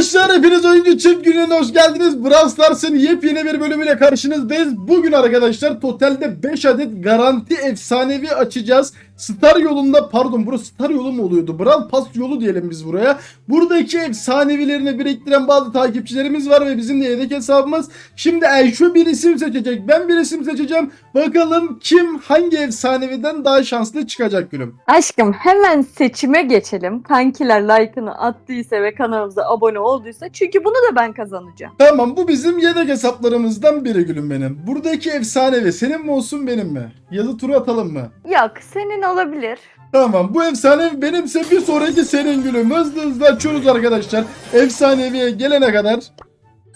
Arkadaşlar hepiniz oyuncu çift gününe hoş geldiniz. Brawl Stars'ın yepyeni bir bölümüyle karşınızdayız. Bugün arkadaşlar totalde 5 adet garanti efsanevi açacağız. Star yolunda pardon burası Star yolu mu oluyordu? Brawl Pass yolu diyelim biz buraya. Buradaki efsanevilerini biriktiren bazı takipçilerimiz var ve bizim de yedek hesabımız. Şimdi Ayşu bir isim seçecek. Ben bir isim seçeceğim. Bakalım kim hangi efsaneviden daha şanslı çıkacak gülüm. Aşkım hemen seçime geçelim. Kankiler like'ını attıysa ve kanalımıza abone olduysa çünkü bunu da ben kazanacağım. Tamam bu bizim yedek hesaplarımızdan biri gülüm benim. Buradaki efsanevi senin mi olsun benim mi? Yazı turu atalım mı? Yok senin olabilir. Tamam bu efsanevi benimse bir sonraki senin gülüm. Hızlı hızlı açıyoruz arkadaşlar. Efsaneviye gelene kadar.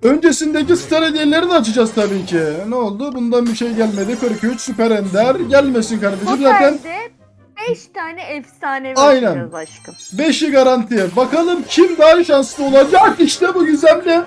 Öncesindeki star hediyelerini de açacağız tabii ki. Ne oldu? Bundan bir şey gelmedi. 43 süper ender. Gelmesin kardeşim zaten. Totalde 5 tane efsane Aynen. açacağız aşkım. 5'i garantiye. Bakalım kim daha şanslı olacak? İşte bu gizemli.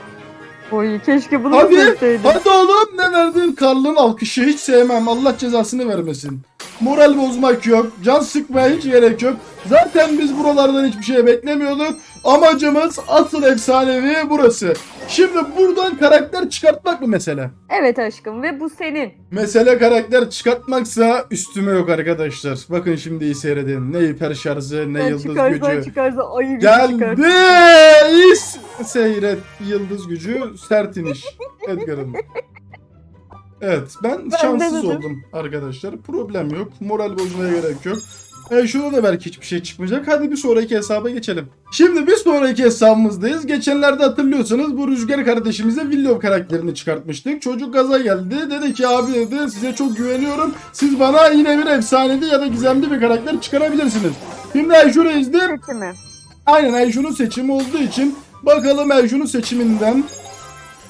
Oy keşke bunu Hadi, hadi oğlum ne verdin? Karlın alkışı hiç sevmem. Allah cezasını vermesin. Moral bozmak yok. Can sıkmaya hiç gerek yok. Zaten biz buralardan hiçbir şey beklemiyorduk. Amacımız asıl efsanevi burası. Şimdi buradan karakter çıkartmak mı mesele? Evet aşkım ve bu senin. Mesele karakter çıkartmaksa üstüme yok arkadaşlar. Bakın şimdi iyi seyredin. Ne hiper şarjı ne Ben yıldız çıkarsa gücü. çıkarsa ayı çıkar. Geldi. İs- Seyret yıldız gücü sert iniş Edgar'ın. Evet ben, Ben şanssız oldum arkadaşlar. Problem yok. Moral bozmaya gerek yok. E şurada da belki hiçbir şey çıkmayacak. Hadi bir sonraki hesaba geçelim. Şimdi bir sonraki hesabımızdayız. Geçenlerde hatırlıyorsanız bu Rüzgar kardeşimize Willow karakterini çıkartmıştık. Çocuk gaza geldi. Dedi ki abi dedi size çok güveniyorum. Siz bana yine bir efsanevi ya da gizemli bir karakter çıkarabilirsiniz. Şimdi Ayşe Reis'de Seçimi. Aynen Erjun'un seçimi olduğu için bakalım Erjun'un seçiminden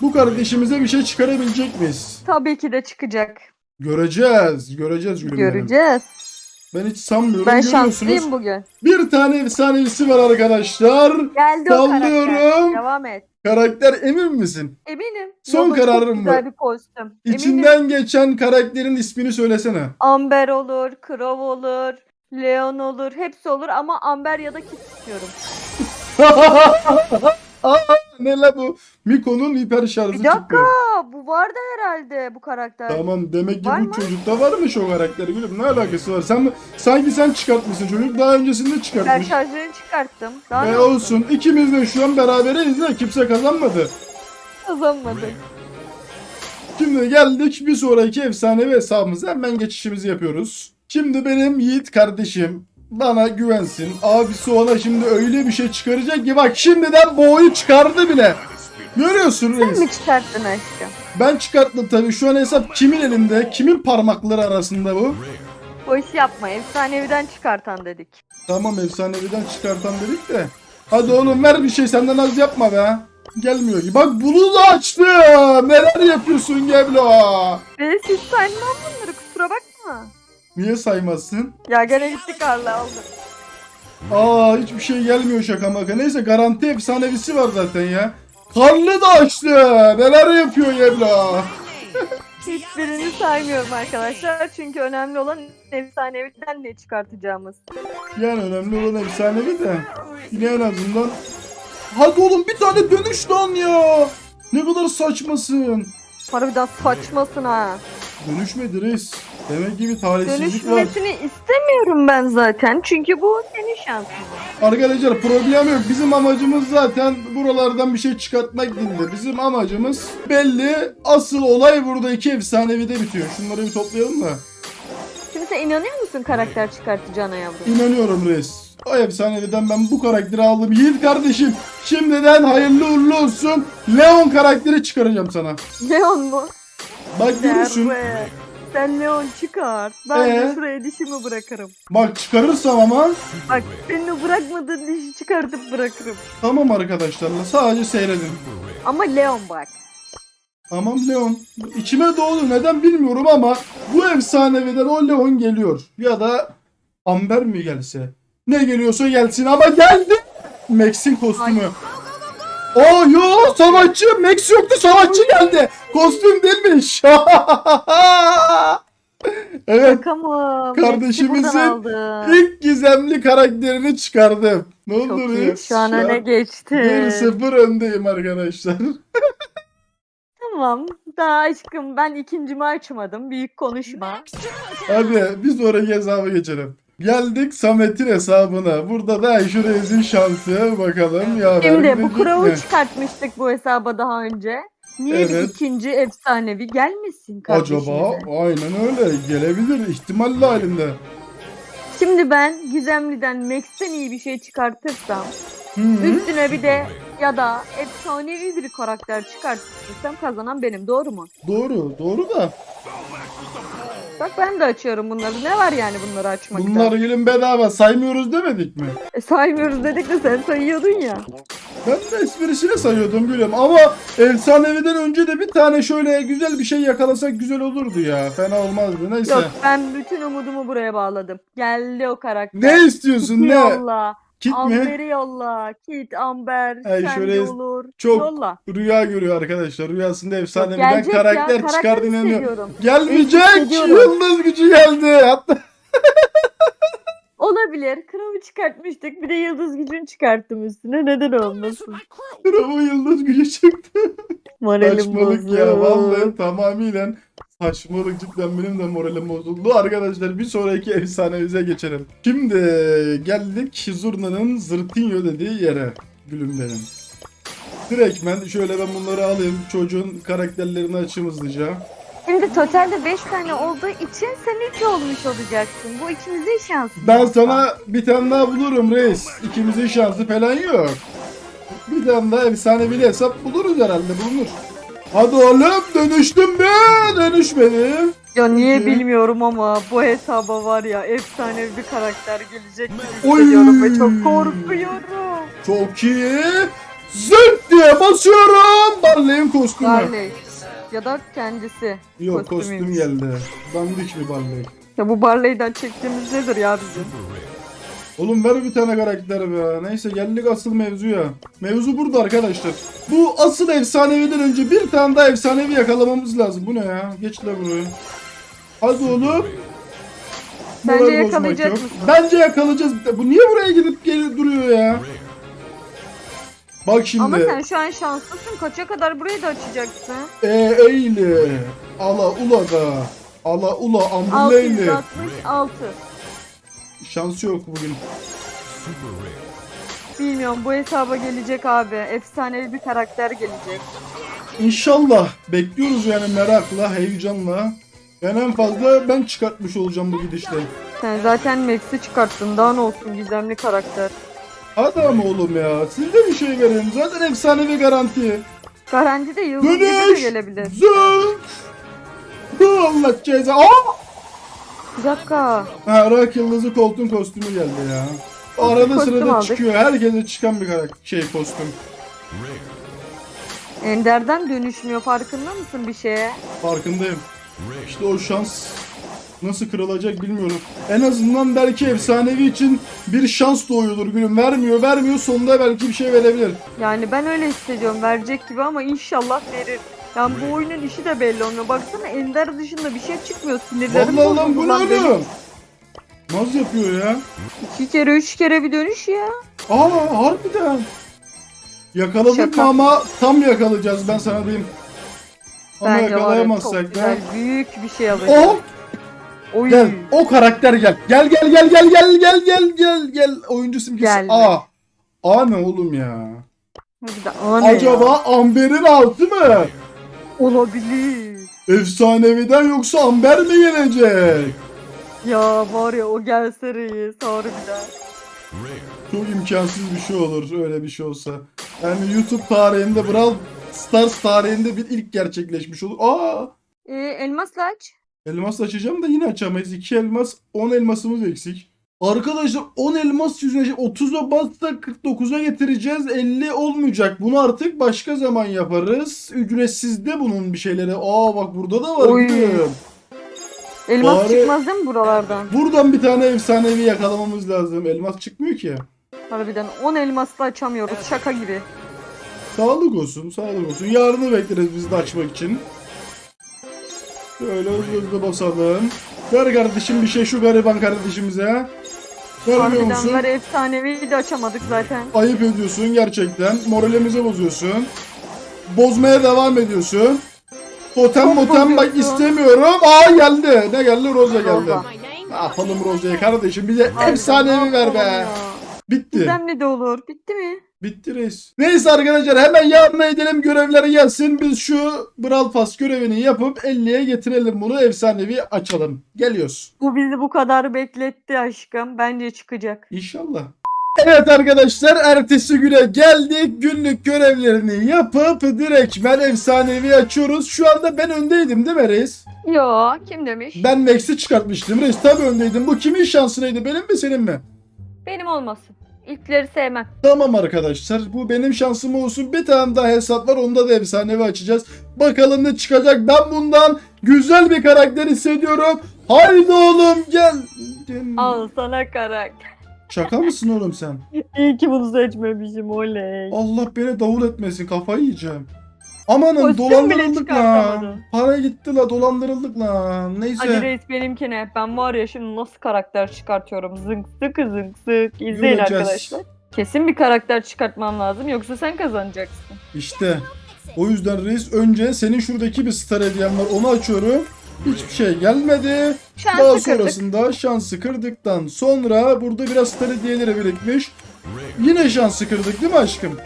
bu kardeşimize bir şey çıkarabilecek miyiz? Tabii ki de çıkacak. Göreceğiz. Göreceğiz gülüm benim. Göreceğiz. Ben hiç sanmıyorum. Ben Görüyorsunuz. şanslıyım bugün. Bir tane efsanevisi var arkadaşlar. Geldi o karakter. Sallıyorum. Devam et. Karakter emin misin? Eminim. Son Yola kararın Güzel mı? bir kostüm. Eminim. İçinden geçen karakterin ismini söylesene. Amber olur, Crow olur, Leon olur, hepsi olur ama Amber ya da Kit istiyorum. Aa, ne la bu? Miko'nun hiper şarjı Bir çıktı. dakika, bu vardı herhalde bu karakter. Tamam demek ki Var bu mı? çocukta varmış o karakter gülüm. Ne alakası var? Sen sanki sen çıkartmışsın çocuk daha öncesinde Ben çıkartmış. şarjını çıkarttım. Daha Ve ne olsun ikimiz de şu an beraberiz de kimse kazanmadı. Kazanmadık. Şimdi geldik bir sonraki efsanevi hesabımıza hemen geçişimizi yapıyoruz. Şimdi benim Yiğit kardeşim bana güvensin. Abisi ona şimdi öyle bir şey çıkaracak ki bak şimdiden boğayı çıkardı bile. Görüyorsun Sen reis. mi çıkarttın aşkım? Ben çıkarttım tabii. Şu an hesap kimin elinde? Kimin parmakları arasında bu? Boş yapma. Efsaneviden çıkartan dedik. Tamam efsaneviden çıkartan dedik de. Hadi oğlum ver bir şey senden az yapma be. Gelmiyor ki. Bak bunu da açtı. Neler yapıyorsun Geblo? Ve siz saymam bakma. Niye saymazsın? Ya gene gitti Karla aldı. Aa hiçbir şey gelmiyor şaka maka. Neyse garanti efsanevisi var zaten ya. Karlı da açtı. Neler yapıyor Geblo? Hiçbirini saymıyorum arkadaşlar. Çünkü önemli olan efsaneviden ne çıkartacağımız. Yani önemli olan efsanevi de. Yine en azından. Hadi oğlum bir tane dönüş lan ya. Ne kadar saçmasın. Harbiden saçmasın ha. Dönüşmedi reis. Demek ki bir talihsizlik var. Dönüşmesini istemiyorum ben zaten. Çünkü bu senin şansın. Arkadaşlar problem yok. Bizim amacımız zaten buralardan bir şey çıkartmak değildi. Bizim amacımız belli. Asıl olay burada iki efsanevide bitiyor. Şunları bir toplayalım da. Şimdi sen inanıyor musun karakter çıkartacağına yavrum? İnanıyorum reis. O efsaneviden ben bu karakteri aldım. Yiğit kardeşim şimdiden hayırlı uğurlu olsun. Leon karakteri çıkaracağım sana. Leon mu? Bak görürsün. Derbe. Sen Leon çıkar. Ben Ee? de şuraya dişimi bırakırım. Bak çıkarırsam ama Bak senin o bırakmadığın dişi çıkartıp bırakırım. tamam arkadaşlarla sadece seyredin. Ama Leon bak. Tamam Leon. İçime doğdu neden bilmiyorum ama bu efsaneviden o Leon geliyor. Ya da Amber mi gelse? Ne geliyorsa gelsin ama geldi. Max'in kostümü. Aa yo savaşçı. Max yoktu savaşçı geldi. Kostüm değilmiş. Evet? Kardeşimizin ilk gizemli karakterini çıkardım. Ne oldu Çok iyi. Şu an öne geçti. 1-0 öndeyim arkadaşlar. Tamam. Daha aşkım ben ikincimi açmadım. Büyük konuşma. Hadi biz oraya hesabı geçelim. Geldik Samet'in hesabına. Burada da Ayşe Reis'in şansı. Bakalım ya. Şimdi bu kuralı çıkartmıştık bu hesaba daha önce. Niye bir Evet. ikinci efsanevi gelmesin kardeşimize? Acaba aynen öyle gelebilir ihtimal halinde. Şimdi ben Gizemli'den Max'ten iyi bir şey çıkartırsam Hı -hı. üstüne bir de ya da efsanevi bir karakter çıkartırsam kazanan benim doğru mu? Doğru, doğru da. Bak ben de açıyorum bunları. Ne var yani bunları açmakta? Bunlar gelin bedava saymıyoruz demedik mi? E, saymıyoruz dedik de sen sayıyordun ya. Ben de esprisine sayıyordum gülüm ama efsaneviden önce de bir tane şöyle güzel bir şey yakalasak güzel olurdu ya. Fena olmazdı neyse. Yok ben bütün umudumu buraya bağladım. Geldi o karakter. Ne istiyorsun ne? yolla. Kit mi? Amber'i yolla. Kit, Amber, Ay, sen şöyle de olur. çok Yolla. Rüya görüyor arkadaşlar. Rüyasında Yok, efsaneviden gelecek karakter ya, çıkardığını inanıyor. hissediyorum. Gelmeyecek. Hissediyorum. Yıldız gücü geldi. Hatta Olabilir. Kralı çıkartmıştık. Bir de yıldız gücünü çıkarttım üstüne. Neden olmasın? bu yıldız gücü çıktı. Moralim Saçmalık bozuk. ya vallahi tamamıyla saçmalık cidden benim de moralim bozuldu. Arkadaşlar bir sonraki efsanemize geçelim. Şimdi geldik Zurna'nın Zırtinyo dediği yere. Gülüm benim. Direkt ben şöyle ben bunları alayım. Çocuğun karakterlerini açayım hızlıca. Şimdi totalde 5 tane olduğu için sen 3 olmuş olacaksın. Bu ikimizin şansı. Ben sana bir tane daha bulurum reis. İkimizin şansı falan yok. Bir tane daha efsanevi hesap buluruz herhalde bulunur. Hadi oğlum dönüştüm mü? Dönüşmedim. Ya niye bilmiyorum ama bu hesaba var ya efsanevi bir karakter gelecek gibi Oy. hissediyorum ve çok korkuyorum. Çok iyi. Zırt diye basıyorum. Barley'in kostümü. Barley. Ya da kendisi. Yok kostüm kostümüymüş. geldi. Dandik bir Barley. Ya bu Barley'den çektiğimiz nedir ya bizim? Oğlum ver bir tane karakter be. Neyse geldik asıl mevzuya. Mevzu burada arkadaşlar. Bu asıl efsaneviden önce bir tane daha efsanevi yakalamamız lazım. Bu ne ya? Geç la buraya. Hadi oğlum. Bence bozmak yakalayacak yok. mısın? Bence yakalayacağız. Bu niye buraya gidip gel duruyor ya? Bak şimdi. Ama sen şu an şanslısın. Kaça kadar burayı da açacaksın? E eyle. Ala ula da. Ala ula ambuleyli. 666. Şansı yok bugün. Bilmiyorum bu hesaba gelecek abi. Efsanevi bir karakter gelecek. İnşallah. Bekliyoruz yani merakla, heyecanla. Ben en fazla ben çıkartmış olacağım bu gidişle. Sen zaten Max'i çıkarttın. Daha ne olsun gizemli karakter. Hadi ama oğlum ya. Siz de bir şey verin. Zaten efsanevi garanti. Garanti de yıldız gibi de Dönüş. gelebilir. Bu Allah ceza. Aa! Bir dakika. Ha, Rock Yıldızı koltuğun kostümü geldi ya. Arada Kostüm sırada aldık. çıkıyor. Herkese çıkan bir karakter şey kostüm. Ender'den dönüşmüyor farkında mısın bir şeye? Farkındayım. İşte o şans nasıl kırılacak bilmiyorum. En azından belki efsanevi için bir şans doğuyordur gülüm. Vermiyor vermiyor sonunda belki bir şey verebilir. Yani ben öyle hissediyorum verecek gibi ama inşallah verir. Yani bu oyunun işi de belli olmuyor. Baksana Ender dışında bir şey çıkmıyor. Sinirlerim Vallahi lan bu bozuldu ne benim. oğlum? Naz yapıyor ya. İki kere üç kere bir dönüş ya. Aa harbiden. Yakaladık Şaka. mı ama tam yakalayacağız ben sana diyeyim. Ama Bence var ya çok yakalayamazsak da. güzel büyük bir şey alacak. Oh Oy. gel o karakter gel. Gel gel gel gel gel gel gel gel gel oyuncu simgesi. Gelme. Aa. Aa ne oğlum ya? Ana Acaba Amber'in altı mı? Olabilir. Efsaneviden yoksa Amber mi gelecek? Ya var ya o gelse reis harbiden. Çok imkansız bir şey olur öyle bir şey olsa. Yani YouTube tarihinde Brawl Stars tarihinde bir ilk gerçekleşmiş olur. Aa! Ee, elmasla aç. Elmas açacağım da yine açamayız. 2 elmas 10 elmasımız eksik. Arkadaşlar 10 elmas yüzüne 30'a basta 49'a getireceğiz. 50 olmayacak. Bunu artık başka zaman yaparız. Ücretsiz de bunun bir şeyleri. Aa bak burada da var. Oy. Elmas Bari- çıkmaz değil mi buralardan? Buradan bir tane efsanevi yakalamamız lazım. Elmas çıkmıyor ki. Harbiden 10 elmasla açamıyoruz şaka gibi. Sağlık olsun, sağlık olsun. Yarını bekleriz biz de açmak için. Böyle hızlı hızlı basalım. Ver kardeşim bir şey şu gariban kardeşimize. Vermiyor musun? Harbiden var efsanevi de açamadık zaten. Ayıp ediyorsun gerçekten. Moralimizi bozuyorsun. Bozmaya devam ediyorsun. Totem Çok motem bak bozuyorsun. istemiyorum. Aa geldi. Ne geldi? Roza geldi. Roza. Ne yapalım Roza'ya kardeşim? Bize efsanevi ne ver be. Bitti. Gizemli de olur. Bitti mi? Bitti reis. Neyse arkadaşlar hemen yarına edelim görevleri gelsin. Biz şu Brawl Pass görevini yapıp 50'ye getirelim bunu. Efsanevi açalım. Geliyoruz. Bu bizi bu kadar bekletti aşkım. Bence çıkacak. İnşallah. Evet arkadaşlar ertesi güne geldik. Günlük görevlerini yapıp direktmen efsanevi açıyoruz. Şu anda ben öndeydim değil mi reis? Yo kim demiş? Ben Max'i çıkartmıştım reis. Tabii öndeydim. Bu kimin şansınaydı? Benim mi senin mi? Benim olmasın. İlkleri sevmem. Tamam arkadaşlar bu benim şansım olsun. Bir tane daha hesap var onda da efsanevi açacağız. Bakalım ne çıkacak. Ben bundan güzel bir karakter hissediyorum. Haydi oğlum gel. Al sana karakter. Şaka mısın oğlum sen? İyi ki bunu seçmemişim oley. Allah beni davul etmesin kafayı yiyeceğim. Amanın Kostüm bile dolandırıldık lan. çıkartamadın. Para gitti la dolandırıldık lan. Neyse. Hadi reis benimkine. Ben var ya şimdi nasıl karakter çıkartıyorum. Zınk sık zınk sık. İzleyin Göreceğiz. arkadaşlar. Kesin bir karakter çıkartmam lazım. Yoksa sen kazanacaksın. İşte. O yüzden reis önce senin şuradaki bir star hediyen var onu açıyorum. Hiçbir şey gelmedi. Şansı Daha kırdık. sonrasında şansı kırdıktan sonra burada biraz star hediyeleri birikmiş. Yine şansı kırdık değil mi aşkım?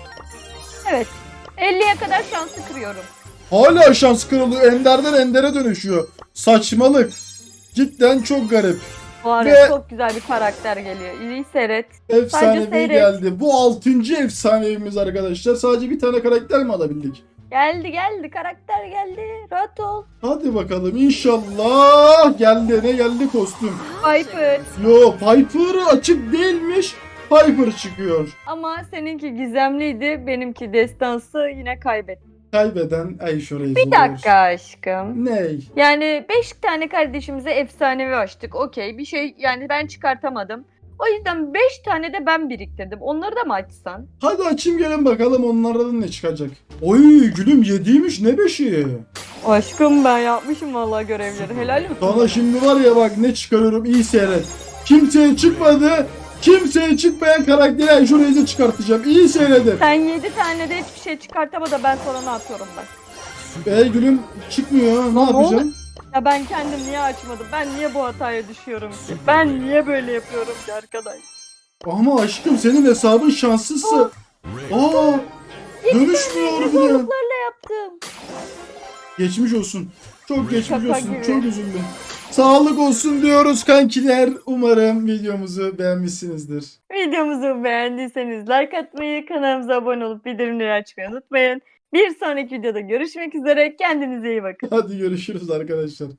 Evet. 50'ye kadar şansı kırıyorum. Hala şans kırılıyor. Enderden endere dönüşüyor. Saçmalık. Cidden çok garip. Var Ve- ya çok güzel bir karakter geliyor. İyi seyret. Efsanevi geldi. Bu 6. efsanevimiz arkadaşlar. Sadece bir tane karakter mi alabildik? Geldi geldi karakter geldi. Rahat ol. Hadi bakalım inşallah. Geldi ne geldi kostüm. Piper. Yo Piper açık değilmiş. Piper çıkıyor. Ama seninki gizemliydi. Benimki destansı yine kaybettim. Kaybeden Ayşe Reis Bir dakika aşkım. Ney? Yani 5 tane kardeşimize efsanevi açtık. Okey bir şey yani ben çıkartamadım. O yüzden 5 tane de ben biriktirdim. Onları da mı açsan? Hadi açayım gelin bakalım onlardan ne çıkacak. Oy gülüm yediymiş ne beşi. Aşkım ben yapmışım vallahi görevleri. Helal olsun. Sana şimdi var ya bak ne çıkarıyorum iyi seyret. Kimseye çıkmadı. Kimseye çıkmayan karakteri Reis'e çıkartacağım. İyi seyredin. Sen 7 tane de hiçbir şey çıkartama da ben sana ne yapıyorum bak. Ey gülüm çıkmıyor. Ne ne yapacağım? Ya ben kendim niye açmadım? Ben niye bu hataya düşüyorum ki? Ben niye böyle yapıyorum ki arkadaş? Ama aşkım senin hesabın şanssızsa. Aa dönüşmüyor bir de. Yaptım. Geçmiş olsun. Çok geçmiş olsun. Çok üzüldüm. Sağlık olsun diyoruz kankiler. Umarım videomuzu beğenmişsinizdir. Videomuzu beğendiyseniz like atmayı, kanalımıza abone olup bildirimleri açmayı unutmayın. Bir sonraki videoda görüşmek üzere. Kendinize iyi bakın. Hadi görüşürüz arkadaşlar.